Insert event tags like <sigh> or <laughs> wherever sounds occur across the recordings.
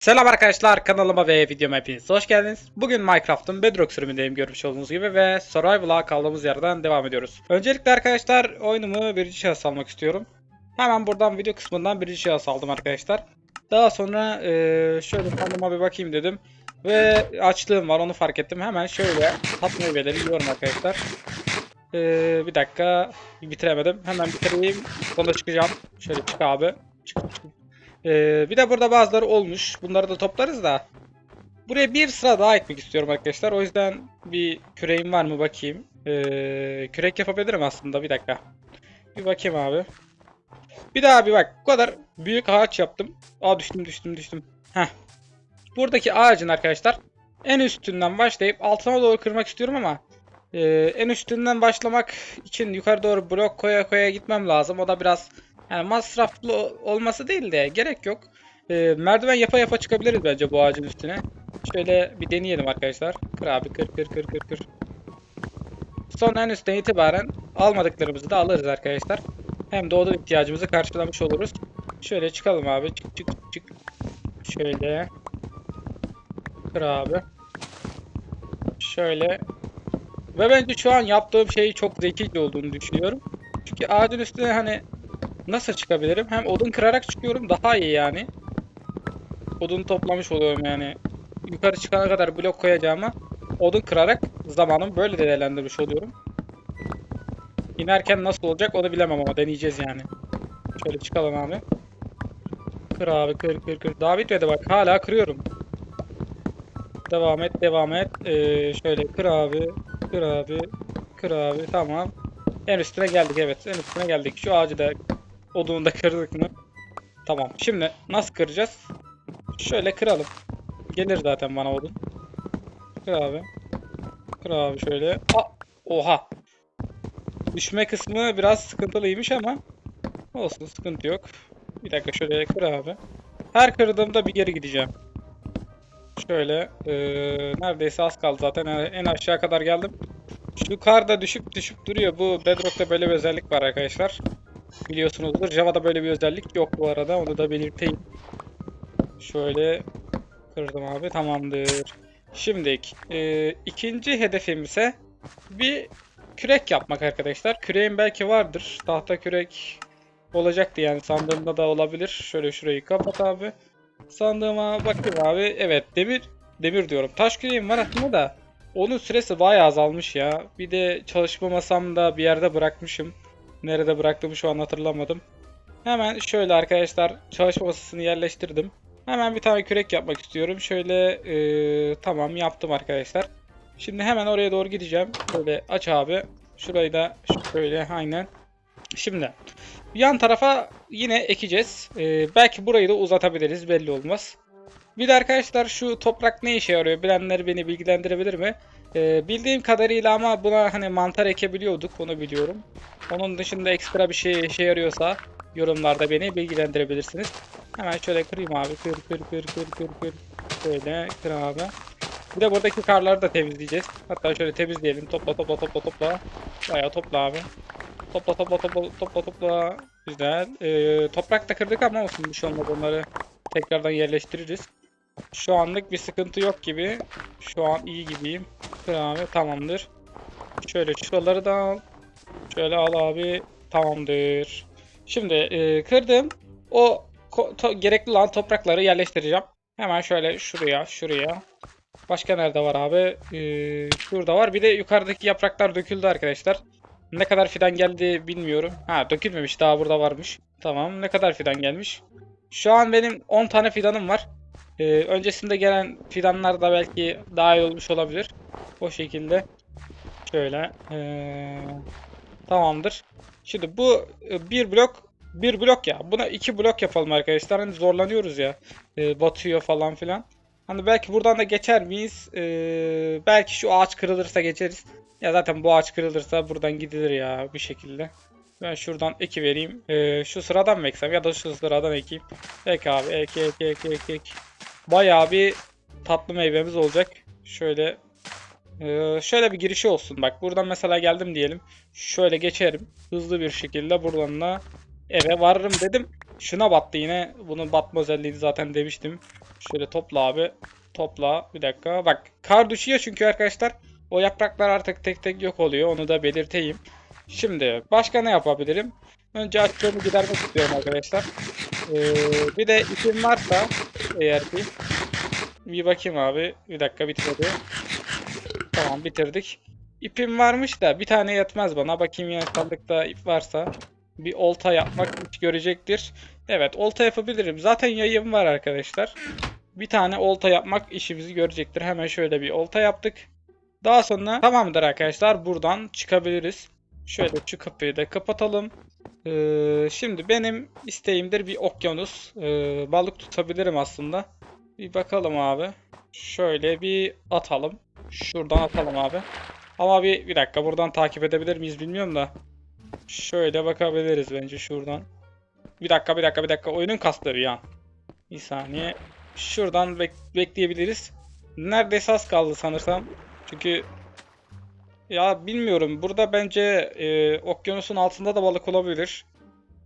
Selam arkadaşlar kanalıma ve videoma hepiniz hoş geldiniz. Bugün Minecraft'ın Bedrock sürümündeyim görmüş olduğunuz gibi ve Survival'a kaldığımız yerden devam ediyoruz. Öncelikle arkadaşlar oyunumu birinci şahıs almak istiyorum. Hemen buradan video kısmından birinci şahıs aldım arkadaşlar. Daha sonra eee, şöyle kanalıma bir bakayım dedim. Ve açlığım var onu fark ettim. Hemen şöyle tat meyveleri yiyorum arkadaşlar. Eee, bir dakika bitiremedim. Hemen bitireyim. Sonra çıkacağım. Şöyle çık abi. Çık, çık. Ee, bir de burada bazıları olmuş. Bunları da toplarız da. Buraya bir sıra daha ekmek istiyorum arkadaşlar. O yüzden bir küreğim var mı bakayım. Ee, kürek yapabilirim aslında. Bir dakika. Bir bakayım abi. Bir daha bir bak. Bu kadar büyük ağaç yaptım. Aa düştüm düştüm düştüm. Heh. Buradaki ağacın arkadaşlar en üstünden başlayıp altına doğru kırmak istiyorum ama e, en üstünden başlamak için yukarı doğru blok koya koya gitmem lazım. O da biraz yani masraflı olması değil de gerek yok. Ee, merdiven yapa yapa çıkabiliriz bence bu ağacın üstüne. Şöyle bir deneyelim arkadaşlar. Kır abi kır kır kır kır kır. Sonra en üstten itibaren almadıklarımızı da alırız arkadaşlar. Hem doğduğu ihtiyacımızı karşılamış oluruz. Şöyle çıkalım abi. Çık çık çık. Şöyle. Kır abi. Şöyle. Ve bence şu an yaptığım şey çok zekice olduğunu düşünüyorum. Çünkü ağacın üstüne hani Nasıl çıkabilirim? Hem odun kırarak çıkıyorum daha iyi yani. Odun toplamış oluyorum yani. Yukarı çıkana kadar blok koyacağıma odun kırarak zamanımı böyle değerlendirmiş oluyorum. İnerken nasıl olacak onu bilemem ama deneyeceğiz yani. Şöyle çıkalım abi. Kır abi kır kır kır. Daha bitmedi bak hala kırıyorum. Devam et devam et. Ee, şöyle kır abi. Kır abi. Kır abi tamam. En üstüne geldik evet en üstüne geldik. Şu ağacı da Odunu da kırdık mı? Tamam. Şimdi nasıl kıracağız? Şöyle kıralım. Gelir zaten bana odun. Kır abi. Kır abi şöyle. Aa, oha. Düşme kısmı biraz sıkıntılıymış ama olsun sıkıntı yok. Bir dakika şöyle kır abi. Her kırdığımda bir geri gideceğim. Şöyle eee, neredeyse az kaldı zaten en aşağı kadar geldim. Şu kar da düşüp düşüp duruyor. Bu Bedrock'ta böyle bir özellik var arkadaşlar biliyorsunuzdur. Java'da böyle bir özellik yok bu arada. Onu da belirteyim. Şöyle kırdım abi. Tamamdır. Şimdi e, ikinci hedefim ise bir kürek yapmak arkadaşlar. Küreğim belki vardır. Tahta kürek olacaktı yani sandığımda da olabilir. Şöyle şurayı kapat abi. Sandığıma bakayım abi. Evet demir demir diyorum. Taş küreğim var aslında da onun süresi bayağı azalmış ya. Bir de çalışma masamda bir yerde bırakmışım. Nerede bıraktığımı şu an hatırlamadım. Hemen şöyle arkadaşlar çalışma masasını yerleştirdim. Hemen bir tane kürek yapmak istiyorum. Şöyle ee, tamam yaptım arkadaşlar. Şimdi hemen oraya doğru gideceğim. Böyle aç abi. Şurayı da şöyle aynen. Şimdi yan tarafa yine ekeceğiz. Ee, belki burayı da uzatabiliriz belli olmaz. Bir de arkadaşlar şu toprak ne işe yarıyor bilenler beni bilgilendirebilir mi? Ee, bildiğim kadarıyla ama buna hani mantar ekebiliyorduk onu biliyorum. Onun dışında ekstra bir şey işe yarıyorsa yorumlarda beni bilgilendirebilirsiniz. Hemen şöyle kırayım abi. Kır kır kır kır kır kır. Şöyle kır abi. Bir de buradaki karları da temizleyeceğiz. Hatta şöyle temizleyelim. Topla topla topla topla. Bayağı topla abi. Topla topla topla topla topla. Güzel. Ee, toprak da kırdık ama olsun bir şey olmaz onları tekrardan yerleştiririz. Şu anlık bir sıkıntı yok gibi. Şu an iyi gibiyim. Abi tamamdır. Şöyle şuraları da al. Şöyle al abi. Tamamdır. Şimdi e, kırdım. O gerekli olan toprakları yerleştireceğim. Hemen şöyle şuraya, şuraya. Başka nerede var abi? Ee, şurada var. Bir de yukarıdaki yapraklar döküldü arkadaşlar. Ne kadar fidan geldi bilmiyorum. Ha dökülmemiş. Daha burada varmış. Tamam. Ne kadar fidan gelmiş? Şu an benim 10 tane fidanım var. Ee, öncesinde gelen fidanlar da belki daha iyi olmuş olabilir. O şekilde. Şöyle. Ee, tamamdır. Şimdi bu e, bir blok bir blok ya. Buna iki blok yapalım arkadaşlar. Hani zorlanıyoruz ya. Ee, batıyor falan filan. Hani belki buradan da geçer miyiz? Ee, belki şu ağaç kırılırsa geçeriz. Ya zaten bu ağaç kırılırsa buradan gidilir ya bir şekilde. Ben şuradan eki vereyim. Ee, şu sıradan mı eksem ya da şu sıradan ekeyim. Ek abi ek ek ek ek ek. Bayağı bir tatlı meyvemiz olacak. Şöyle ee, şöyle bir girişi olsun. Bak buradan mesela geldim diyelim. Şöyle geçerim. Hızlı bir şekilde buradan da eve varırım dedim. Şuna battı yine. Bunun batma özelliği zaten demiştim. Şöyle topla abi. Topla. Bir dakika. Bak kar düşüyor çünkü arkadaşlar. O yapraklar artık tek tek yok oluyor. Onu da belirteyim. Şimdi başka ne yapabilirim? Önce açlığımı gidermek istiyorum arkadaşlar. Ee, bir de ipim varsa eğer ki bir bakayım abi. Bir dakika bitmedi. Tamam bitirdik. İpim varmış da bir tane yetmez bana. Bakayım ya sandıkta ip varsa bir olta yapmak görecektir. Evet olta yapabilirim. Zaten yayım var arkadaşlar. Bir tane olta yapmak işimizi görecektir. Hemen şöyle bir olta yaptık. Daha sonra tamamdır arkadaşlar. Buradan çıkabiliriz. Şöyle şu kapıyı da kapatalım. Ee, şimdi benim isteğimdir bir okyanus. Ee, balık tutabilirim aslında. Bir bakalım abi. Şöyle bir atalım. Şuradan atalım abi. Ama bir, bir dakika buradan takip edebilir miyiz bilmiyorum da. Şöyle bakabiliriz bence şuradan. Bir dakika bir dakika bir dakika oyunun kasları ya. Bir saniye. Şuradan bek- bekleyebiliriz. Neredeyse az kaldı sanırsam. Çünkü ya bilmiyorum. Burada bence e, okyanusun altında da balık olabilir.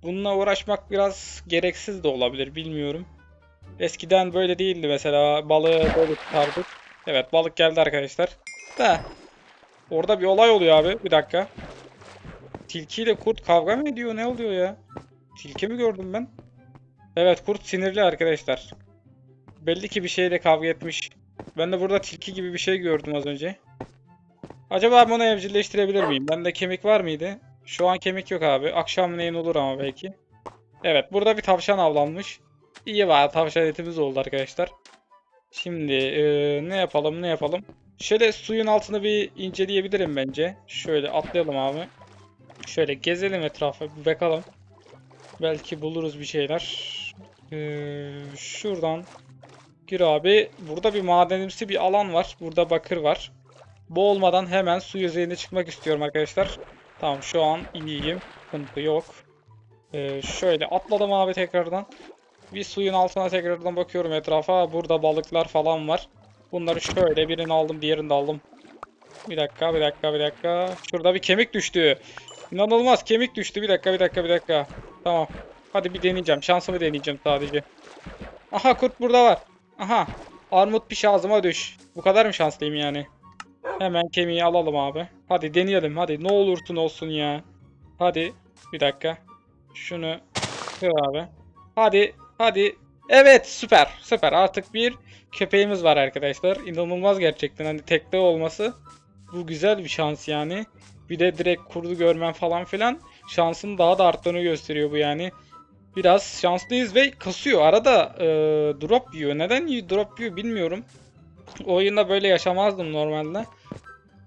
Bununla uğraşmak biraz gereksiz de olabilir. Bilmiyorum. Eskiden böyle değildi mesela. Balığı böyle tutardık. Evet balık geldi arkadaşlar. Da. Orada bir olay oluyor abi. Bir dakika. Tilki ile kurt kavga mı ediyor? Ne oluyor ya? Tilki mi gördüm ben? Evet kurt sinirli arkadaşlar. Belli ki bir şeyle kavga etmiş. Ben de burada tilki gibi bir şey gördüm az önce. Acaba bunu evcilleştirebilir miyim? Bende kemik var mıydı? Şu an kemik yok abi. Akşamleyin olur ama belki. Evet burada bir tavşan avlanmış. İyi var tavşan etimiz oldu arkadaşlar. Şimdi eee, ne yapalım ne yapalım. Şöyle suyun altını bir inceleyebilirim bence. Şöyle atlayalım abi. Şöyle gezelim etrafı bir bakalım. Belki buluruz bir şeyler. Ee, şuradan gir abi. Burada bir madenimsi bir alan var. Burada bakır var. Boğulmadan hemen su yüzeyine çıkmak istiyorum arkadaşlar. Tamam şu an iyiyim. Sıkıntı yok. Ee, şöyle atladım abi tekrardan. Bir suyun altına tekrardan bakıyorum etrafa. Burada balıklar falan var. Bunları şöyle birini aldım diğerini de aldım. Bir dakika bir dakika bir dakika. Şurada bir kemik düştü. İnanılmaz kemik düştü. Bir dakika bir dakika bir dakika. Tamam. Hadi bir deneyeceğim. Şansımı deneyeceğim sadece. Aha kurt burada var. Aha. Armut piş ağzıma düş. Bu kadar mı şanslıyım yani? Hemen kemiği alalım abi. Hadi deneyelim hadi. Ne olursun olsun ya. Hadi. Bir dakika. Şunu kır abi. Hadi. Hadi. Evet süper. Süper. Artık bir köpeğimiz var arkadaşlar. İnanılmaz gerçekten. Hani tekte olması. Bu güzel bir şans yani. Bir de direkt kurdu görmen falan filan şansın daha da arttığını gösteriyor bu yani. Biraz şanslıyız ve kasıyor. Arada e, drop yiyor. Neden drop yiyor bilmiyorum. Oyunda böyle yaşamazdım normalde.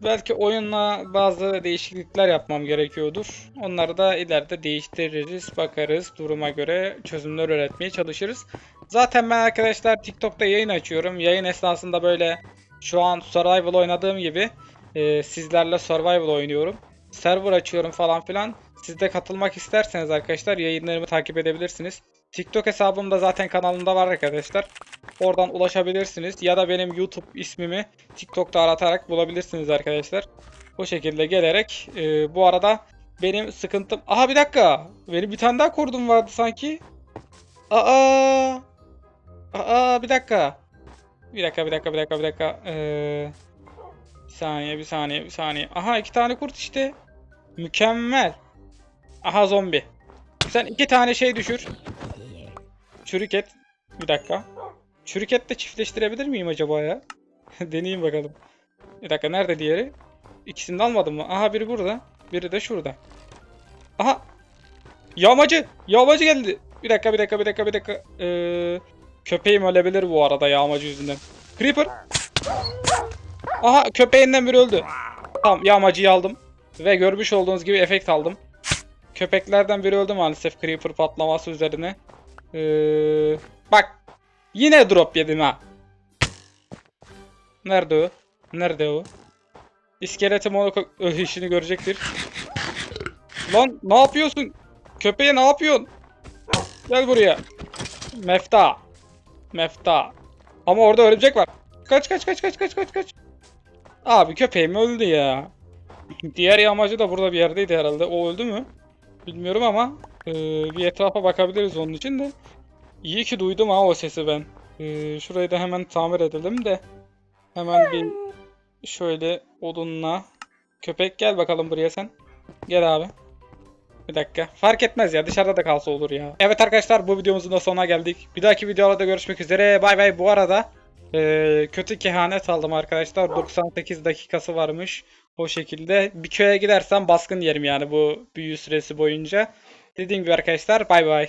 Belki oyunla bazı değişiklikler yapmam gerekiyordur. Onları da ileride değiştiririz, bakarız. Duruma göre çözümler üretmeye çalışırız. Zaten ben arkadaşlar TikTok'ta yayın açıyorum. Yayın esnasında böyle şu an survival oynadığım gibi e, sizlerle survival oynuyorum. Server açıyorum falan filan. Siz de katılmak isterseniz arkadaşlar yayınlarımı takip edebilirsiniz. TikTok hesabım da zaten kanalımda var arkadaşlar. Oradan ulaşabilirsiniz. Ya da benim YouTube ismimi TikTok'ta aratarak bulabilirsiniz arkadaşlar. Bu şekilde gelerek. e, bu arada benim sıkıntım... Aha bir dakika. Benim bir tane daha kurdum vardı sanki. Aa. Aa bir dakika. Bir dakika bir dakika bir dakika bir dakika. Ee, bir saniye bir saniye bir saniye. Aha iki tane kurt işte. Mükemmel. Aha zombi. Sen iki tane şey düşür. Çürük et. Bir dakika. Çürük et de çiftleştirebilir miyim acaba ya? <laughs> Deneyeyim bakalım. Bir dakika nerede diğeri? İkisini de almadım mı? Aha biri burada. Biri de şurada. Aha. Yağmacı. Yağmacı geldi. Bir dakika bir dakika bir dakika bir dakika. Ee, köpeğim ölebilir bu arada yağmacı yüzünden. Creeper. Aha köpeğinden biri öldü. Tamam yağmacıyı aldım. Ve görmüş olduğunuz gibi efekt aldım. Köpeklerden biri öldü maalesef Creeper patlaması üzerine. Ee, bak. Yine drop yedim ha. Nerede o? Nerede o? İskeletim onu işini görecektir. Lan ne yapıyorsun? Köpeğe ne yapıyorsun? Gel buraya. Mefta. Mefta. Ama orada örümcek var. Kaç kaç kaç kaç kaç kaç kaç. Abi köpeğim öldü ya. <laughs> Diğer yağmacı da burada bir yerdeydi herhalde. O öldü mü? Bilmiyorum ama e, bir etrafa bakabiliriz onun için de. İyi ki duydum ha o sesi ben. Ee, şurayı da hemen tamir edelim de. Hemen bir şöyle odunla. Köpek gel bakalım buraya sen. Gel abi. Bir dakika. Fark etmez ya dışarıda da kalsa olur ya. Evet arkadaşlar bu videomuzun da sonuna geldik. Bir dahaki videolarda görüşmek üzere. Bay bay. Bu arada ee, kötü kehanet aldım arkadaşlar. 98 dakikası varmış. O şekilde. Bir köye gidersem baskın yerim yani bu büyü süresi boyunca. Dediğim gibi arkadaşlar bay bay.